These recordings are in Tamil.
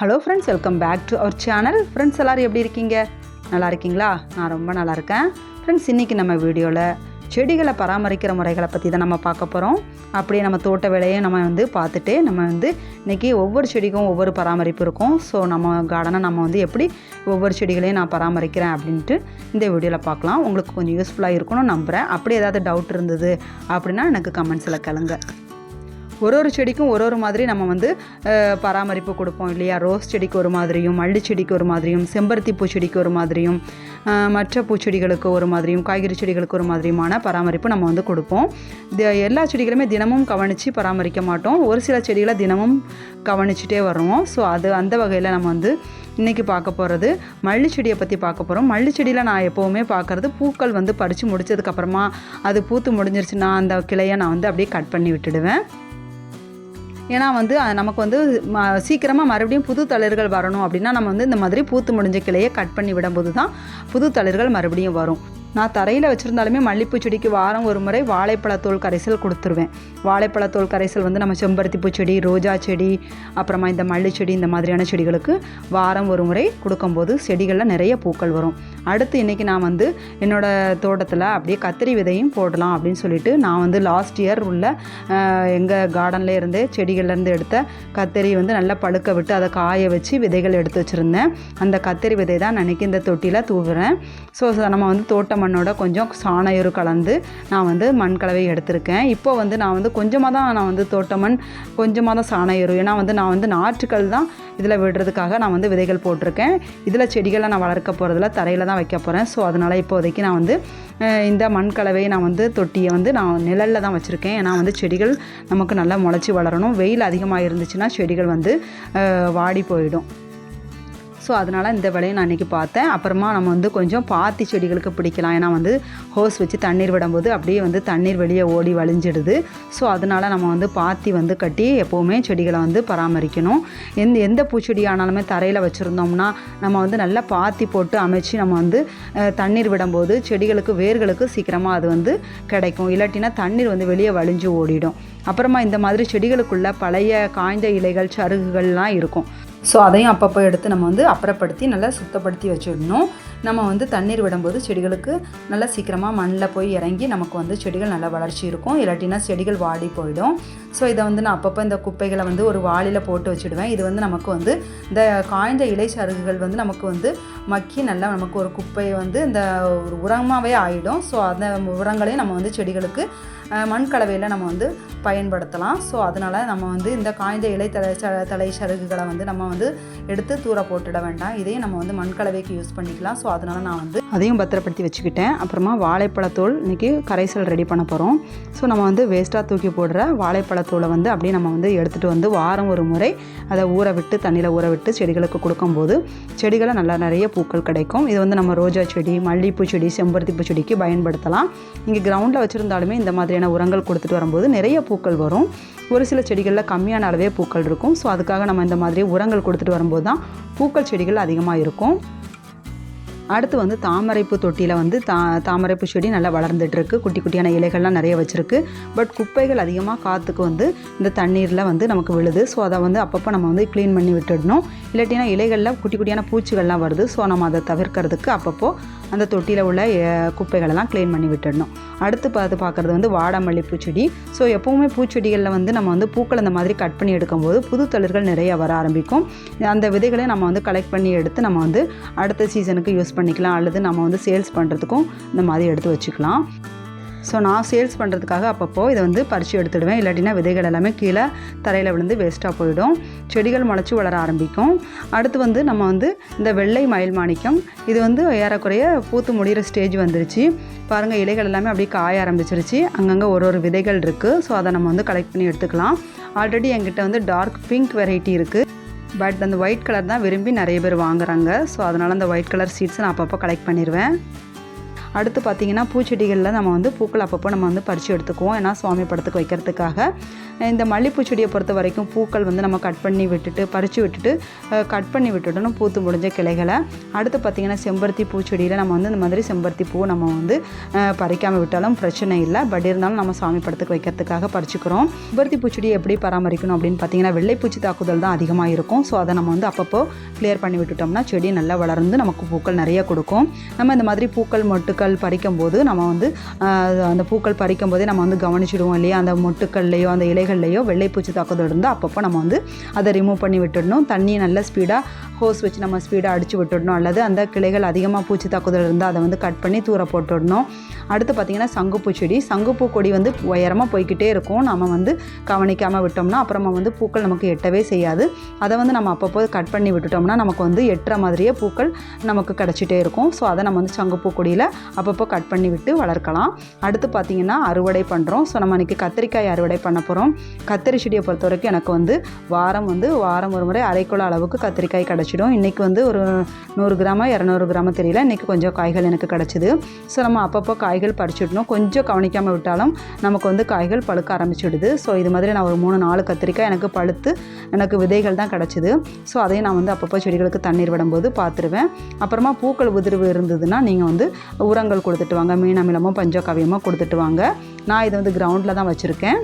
Hello friends welcome back to our channel friends எல்லோரும் எப்படி இருக்கீங்க? நல்லா இருக்கீங்களா? நான் ரொம்ப நல்லா இருக்கேன். ஃப்ரெண்ட்ஸ் இன்றைக்கி நம்ம வீடியோவில் செடிகளை பராமரிக்கிற முறைகளை பற்றி தான் நம்ம பார்க்க போகிறோம் அப்படியே நம்ம தோட்ட வேலையை நம்ம வந்து பார்த்துட்டு நம்ம வந்து இன்றைக்கி ஒவ்வொரு செடிக்கும் ஒவ்வொரு பராமரிப்பு இருக்கும். ஸோ நம்ம கார்டனை நம்ம வந்து எப்படி ஒவ்வொரு செடிகளையும் நான் பராமரிக்கிறேன் அப்படின்ட்டு இந்த வீடியோவில் பார்க்கலாம். உங்களுக்கு கொஞ்சம் யூஸ்ஃபுல்லாக இருக்கும்னு நம்புகிறேன் அப்படி ஏதாவது டவுட் இருந்தது அப்படின்னா எனக்கு கமெண்ட்ஸில் கிளங்க. ஒரு ஒரு செடிக்கும் ஒரு ஒரு மாதிரி நம்ம வந்து பராமரிப்பு கொடுப்போம் இல்லையா? ரோஸ் செடிக்கு ஒரு மாதிரியும் மல்லி செடிக்கு ஒரு மாதிரியும் செம்பருத்தி பூச்செடிக்கு ஒரு மாதிரியும் மற்ற பூச்செடிகளுக்கு ஒரு மாதிரியும் காய்கறி செடிகளுக்கு ஒரு மாதிரியுமான பராமரிப்பு நம்ம வந்து கொடுப்போம். தி- எல்லா செடிகளுமே தினமும் கவனித்து பராமரிக்க மாட்டோம். ஒரு சில செடிகளை தினமும் கவனிச்சுட்டே வருவோம். ஸோ அது அந்த வகையில் நம்ம வந்து இன்றைக்கி பார்க்க போகிறது மல்லி செடியை பற்றி பார்க்க போகிறோம் மல்லி செடியில் நான் எப்போவுமே பார்க்குறது பூக்கள் வந்து பறித்து முடிச்சதுக்கப்புறமா அது பூத்து முடிஞ்சிருச்சுன்னா அந்த கிளையை நான் வந்து அப்படியே கட் பண்ணி விட்டுடுவேன். ஏன்னா வந்து அது நமக்கு வந்து ம சீக்கிரமாக மறுபடியும் புது தளிர்கள் வரணும் அப்படின்னா நம்ம வந்து இந்த மாதிரி பூத்து முடிஞ்ச கிளையை கட் பண்ணி விடும்போது தான் புது தளிர்கள் மறுபடியும் வரும். நான் தரையில் வச்சுருந்தாலுமே மல்லிப்பூ செடிக்கு வாரம் ஒரு முறை வாழைப்பழத்தோல் கரைசல் கொடுத்துருவேன். வாழைப்பழத்தோல் கரைசல் வந்து நம்ம செம்பருத்தி பூச்செடி ரோஜா செடி அப்புறமா இந்த மல்லி செடி இந்த மாதிரியான செடிகளுக்கு வாரம் ஒரு முறை கொடுக்கும்போது செடிகளில் நிறைய பூக்கள் வரும். அடுத்து இன்றைக்கி நான் வந்து என்னோடய தோட்டத்தில் அப்படியே கத்திரி விதையும் போடலாம் அப்படின்னு சொல்லிட்டு நான் வந்து லாஸ்ட் இயர் உள்ள எங்கள் கார்டனில் இருந்து செடிகள்லேருந்து எடுத்த கத்திரி வந்து நல்லா பழுக்க விட்டு அதை காய வச்சு விதைகள் எடுத்து வச்சுருந்தேன். அந்த கத்திரி விதை தான் நான் இந்த தொட்டியில் தூவுறேன். ஸோ நம்ம வந்து தோட்டம் மண்ணோட கொஞ்சம் சாண கலந்து நான் வந்து மண் கலவை எடுத்திருக்கேன். இப்போ வந்து நான் வந்து கொஞ்சமாக தான் நான் வந்து தோட்ட மண் கொஞ்சமாக தான் சாண ஏன்னா வந்து நான் வந்து நாற்றுக்கள் தான் இதில் விடுறதுக்காக நான் வந்து விதைகள் போட்டிருக்கேன். இதில் செடிகளை நான் வளர்க்க போகிறதில்ல தரையில் தான் வைக்க போகிறேன் ஸோ அதனால் இப்போதைக்கு நான் வந்து இந்த மண் கலவையை நான் வந்து தொட்டியை வந்து நான் நிழலில் தான் வச்சுருக்கேன். ஏன்னா வந்து செடிகள் நமக்கு நல்லா முளைச்சி வளரணும். வெயில் அதிகமாக இருந்துச்சுன்னா செடிகள் வந்து வாடி போயிடும். ஸோ அதனால் இந்த வேலையை நான் இன்றைக்கி பார்த்தேன். அப்புறமா நம்ம வந்து கொஞ்சம் பாத்தி செடிகளுக்கு பிடிக்கலாம். ஏன்னா வந்து ஹோஸ் வச்சு தண்ணீர் விடும்போது அப்படியே வந்து தண்ணீர் வெளியே ஓடி வழிஞ்சிடுது. ஸோ அதனால் நம்ம வந்து பாத்தி வந்து கட்டி எப்போவுமே செடிகளை வந்து பராமரிக்கணும். எந்த எந்த பூச்செடி ஆனாலுமே தரையில் வச்சுருந்தோம்னா நம்ம வந்து நல்லா பாத்தி போட்டு அமைச்சு நம்ம வந்து தண்ணீர் விடும்போது செடிகளுக்கு வேர்களுக்கு சீக்கிரமாக அது வந்து கிடைக்கும். இல்லாட்டினா தண்ணீர் வந்து வெளியே வழிஞ்சு ஓடிடும். அப்புறமா இந்த மாதிரி செடிகளுக்குள்ள பழைய காய்ந்த இலைகள் சருகுகள்லாம் இருக்கும். ஸோ அதையும் அப்பப்போ எடுத்து நம்ம வந்து அப்புறப்படுத்தி நல்லா சுத்தப்படுத்தி வச்சிடணும். நம்ம வந்து தண்ணீர் விடும்போது செடிகளுக்கு நல்லா சீக்கிரமாக மண்ணில் போய் இறங்கி நமக்கு வந்து செடிகள் நல்லா வளர்ச்சி இருக்கும். இல்லாட்டினா செடிகள் வாடி போயிடும். ஸோ இதை வந்து நான் அப்பப்போ இந்த குப்பைகளை வந்து ஒரு வாளியில் போட்டு வச்சுடுவேன். இது வந்து நமக்கு வந்து இந்த காய்ந்த இலை சருகுகள் வந்து நமக்கு வந்து மக்கி நல்லா நமக்கு ஒரு குப்பையை வந்து இந்த ஒரு உரமாகவே ஆகிடும் ஸோ அந்த உரங்களையும் நம்ம வந்து செடிகளுக்கு மண் கலவையில் நம்ம வந்து பயன்படுத்தலாம். ஸோ அதனால் நம்ம வந்து இந்த காய்ந்த இலை தலை ச- தலை சருகுகளை வந்து நம்ம வந்து எடுத்து தூர போட்டுட வேண்டாம். இதையும் நம்ம வந்து மண் கலவைக்கு யூஸ் பண்ணிக்கலாம். ஸோ அதனால் நான் வந்து அதையும் பத்திரப்படுத்தி வச்சுக்கிட்டேன். அப்புறமா வாழைப்பழத்தோல் இன்றைக்கி கரைசல் ரெடி பண்ண போகிறோம் ஸோ நம்ம வந்து வேஸ்ட்டாக தூக்கி போடுற வாழைப்பழத்தோலை வந்து அப்படியே நம்ம வந்து எடுத்துகிட்டு வந்து வாரம் ஒரு முறை அதை ஊற விட்டு தண்ணியில் ஊற விட்டு செடிகளுக்கு கொடுக்கும்போது செடிகளை நல்லா நிறைய பூக்கள் கிடைக்கும். இது வந்து நம்ம ரோஜா செடி மல்லிகைப்பூ செடி செம்பருத்தி பூ செடிக்கு பயன்படுத்தலாம். இங்கே கிரவுண்டில் வச்சுருந்தாலுமே இந்த மாதிரியான உரங்கள் கொடுத்துட்டு வரும்போது நிறைய பூக்கள் வரும். ஒரு சில செடிகளில் கம்மியான அளவே பூக்கள் இருக்கும். ஸோ அதுக்காக நம்ம இந்த மாதிரி உரங்கள் கொடுத்துட்டு வரும்போது தான் பூக்கள் செடிகள் அதிகமாக இருக்கும். அடுத்து வந்து தாமரைப்பூ தொட்டியில் வந்து தா தாமரைப்பூ செடி நல்லா வளர்ந்துட்டுருக்கு. குட்டி குட்டியான இலைகள்லாம் நிறைய வச்சுருக்கு. பட் குப்பைகள் அதிகமாக காற்றுக்கு வந்து இந்த தண்ணீரில் வந்து நமக்கு விழுது. ஸோ அதை வந்து அப்பப்போ நம்ம வந்து க்ளீன் பண்ணி விட்டுடணும். இல்லாட்டினா இலைகளில் குட்டி குட்டியான பூச்சிகள்லாம் வருது. ஸோ நம்ம அதை தவிர்க்கிறதுக்கு அப்பப்போ அந்த தொட்டியில் உள்ள குப்பைகளெல்லாம் க்ளீன் பண்ணி விட்டுடணும். அடுத்து பார்த்து பார்க்குறது வந்து வாடாமல்லி பூச்செடி ஸோ எப்போவுமே பூச்செடிகளில் வந்து நம்ம வந்து பூக்கள் இந்த மாதிரி கட் பண்ணி எடுக்கும்போது புது தளிர்கள் நிறைய வர ஆரம்பிக்கும். அந்த விதைகளை நம்ம வந்து கலெக்ட் பண்ணி எடுத்து நம்ம வந்து அடுத்த சீசனுக்கு யூஸ் பண்ணிக்கலாம் அல்லது நம்ம வந்து சேல்ஸ் பண்ணுறதுக்கும் இந்த மாதிரி எடுத்து வச்சுக்கலாம். ஸோ நான் சேல்ஸ் பண்ணுறதுக்காக அப்பப்போ இதை வந்து பறித்து எடுத்துடுவேன். இல்லாட்டினா விதைகள் எல்லாமே கீழே தரையில் விழுந்து வேஸ்ட்டாக போயிடும். செடிகள் முளைச்சி வளர ஆரம்பிக்கும். அடுத்து வந்து நம்ம வந்து இந்த வெள்ளை மயில் மாணிக்கம் இது வந்து ஏறக்குறைய பூத்து முடிகிற ஸ்டேஜ் வந்துருச்சு. பாருங்கள் இலைகள் எல்லாமே அப்படியே காய ஆரம்பிச்சிருச்சு. அங்கங்கே ஒரு ஒரு விதைகள் இருக்குது ஸோ அதை நம்ம வந்து கலெக்ட் பண்ணி எடுத்துக்கலாம். ஆல்ரெடி என்கிட்ட வந்து டார்க் பிங்க் வெரைட்டி இருக்குது பட் அந்த ஒயிட் கலர் தான் விரும்பி நிறைய பேர் வாங்குறாங்க. ஸோ அதனால் அந்த ஒயிட் கலர் சீட்ஸை நான் அப்பப்போ கலெக்ட் பண்ணிடுவேன் அடுத்து பார்த்திங்கன்னா பூச்செடிகளில் நம்ம வந்து பூக்கள் அப்பப்போ நம்ம வந்து பறித்து எடுத்துக்குவோம். ஏன்னா சுவாமி படத்துக்கு வைக்கிறதுக்காக. இந்த மல்லிப்பூ செடியை பொறுத்த வரைக்கும் பூக்கள் வந்து நம்ம கட் பண்ணி விட்டுட்டு பறித்து விட்டுட்டு கட் பண்ணி விட்டுட்டணும் பூத்து முடிஞ்ச கிளைகளை. அடுத்து பார்த்திங்கன்னா செம்பருத்தி பூச்செடியில் நம்ம வந்து இந்த மாதிரி செம்பருத்தி பூ நம்ம வந்து பறிக்காமல் விட்டாலும் பிரச்சனை இல்லை. பட் இருந்தாலும் நம்ம சாமி படத்துக்கு வைக்கிறதுக்காக பறிச்சுக்கிறோம். செம்பருத்தி பூச்செடியை எப்படி பராமரிக்கணும் அப்படின்னு பார்த்தீங்கன்னா வெள்ளைப்பூச்சி தாக்குதல் தான் அதிகமாக இருக்கும். ஸோ அதை நம்ம வந்து அப்பப்போ கிளியர் பண்ணி விட்டுட்டோம்னா செடி நல்லா வளர்ந்து நமக்கு பூக்கள் நிறைய கொடுக்கும். நம்ம இந்த மாதிரி பூக்கள் மட்டும் பறிக்கும் போது நம்ம வந்து அந்த பூக்கள் பறிக்கும் போதே நம்ம வந்து கவனிச்சிடுவோம் இல்லையா? அந்த மொட்டுக்கள்லையோ அந்த இலைகள்லையோ வெள்ளைப்பூச்சி தாக்குதல் இருந்தால் அப்பப்போ நம்ம வந்து அதை ரிமூவ் பண்ணி விட்டுடணும். தண்ணியை நல்ல ஸ்பீடாக ஹோஸ் வச்சு நம்ம ஸ்பீடாக அடித்து விட்டுடணும். அல்லது அந்த கிளைகள் அதிகமாக பூச்சி தாக்குதல் இருந்தால் அதை வந்து கட் பண்ணி தூர போட்டுடணும். அடுத்து பார்த்திங்கன்னா சங்குப்பூ செடி சங்குப்பூ கொடி வந்து உயரமாக போய்க்கிட்டே இருக்கும். நம்ம வந்து கவனிக்காமல் விட்டோம்னா அப்புறமா வந்து பூக்கள் நமக்கு எட்டவே செய்யாது. அதை வந்து நம்ம அப்பப்போ கட் பண்ணி விட்டுட்டோம்னா நமக்கு வந்து எட்டுற மாதிரியே பூக்கள் நமக்கு கிடச்சிட்டே இருக்கும். ஸோ அதை நம்ம வந்து சங்குப்பூ கொடியில் அப்பப்போ கட் பண்ணி விட்டு வளர்க்கலாம். அடுத்து பார்த்திங்கன்னா அறுவடை பண்ணுறோம் ஸோ நம்ம இன்றைக்கி கத்திரிக்காய் அறுவடை பண்ண போகிறோம் கத்திரி செடியை பொறுத்த வரைக்கும் எனக்கு வந்து வாரம் வந்து வாரம் ஒரு முறை அரைக்குள்ள அளவுக்கு கத்திரிக்காய் கிடச்சிடும். இன்றைக்கி வந்து ஒரு நூறு கிராமா இரநூறு கிராம தெரியல. இன்றைக்கி கொஞ்சம் காய்கள் எனக்கு கிடச்சிது. ஸோ நம்ம அப்பப்போ காய்கள் பறிச்சுடணும். கொஞ்சம் கவனிக்காமல் விட்டாலும் நமக்கு வந்து காய்கள் பழுக்க ஆரம்பிச்சிடுது. ஸோ இது மாதிரி நான் ஒரு மூணு நாலு கத்திரிக்காய் எனக்கு பழுத்து எனக்கு விதைகள் தான் கிடச்சிது. ஸோ அதையும் நான் வந்து அப்பப்போ செடிகளுக்கு தண்ணீர் விடும்போது பார்த்துருவேன் அப்புறமா பூக்கள் உதிர்வு இருந்ததுன்னா நீங்கள் வந்து உர உரங்கள் கொடுத்துட்டு வாங்க. மீன் அமிலமும் பஞ்சகாவியமோ கொடுத்துட்டு வாங்க. நான் இதை வந்து கிரவுண்டில் தான் வச்சுருக்கேன்.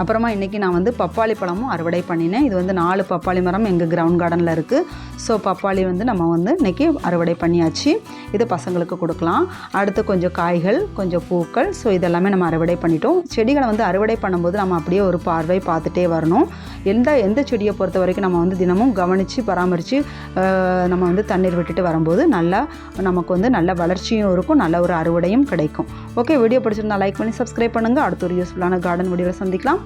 அப்புறமா இன்றைக்கி நான் வந்து பப்பாளி பழமும் அறுவடை பண்ணினேன். இது வந்து நாலு பப்பாளி மரம் எங்கள் கிரவுண்ட் கார்டனில் இருக்குது ஸோ பப்பாளி வந்து நம்ம வந்து இன்றைக்கி அறுவடை பண்ணியாச்சு. இது பசங்களுக்கு கொடுக்கலாம். அடுத்து கொஞ்சம் காய்கள் கொஞ்சம் பூக்கள். ஸோ இதெல்லாமே நம்ம அறுவடை பண்ணிட்டோம். செடிகளை வந்து அறுவடை பண்ணும்போது நம்ம அப்படியே ஒரு பார்வை பார்த்துட்டே வரணும். எந்த எந்த செடியை பொறுத்த வரைக்கும் நம்ம வந்து தினமும் கவனித்து பராமரித்து நம்ம வந்து தண்ணீர் விட்டுட்டு வரும்போது நல்லா நமக்கு வந்து நல்ல வளர்ச்சியும் இருக்கும் நல்ல ஒரு அறுவடையும் கிடைக்கும். ஓகே வீடியோ பிடிச்சிருந்தா லைக் பண்ணி சப்ஸ்கிரைப் பண்ணுங்கள் அடுத்த ஒரு யூஸ்ஃபுல்லான கார்டன் வீடியோவில் சந்திக்கலாம்.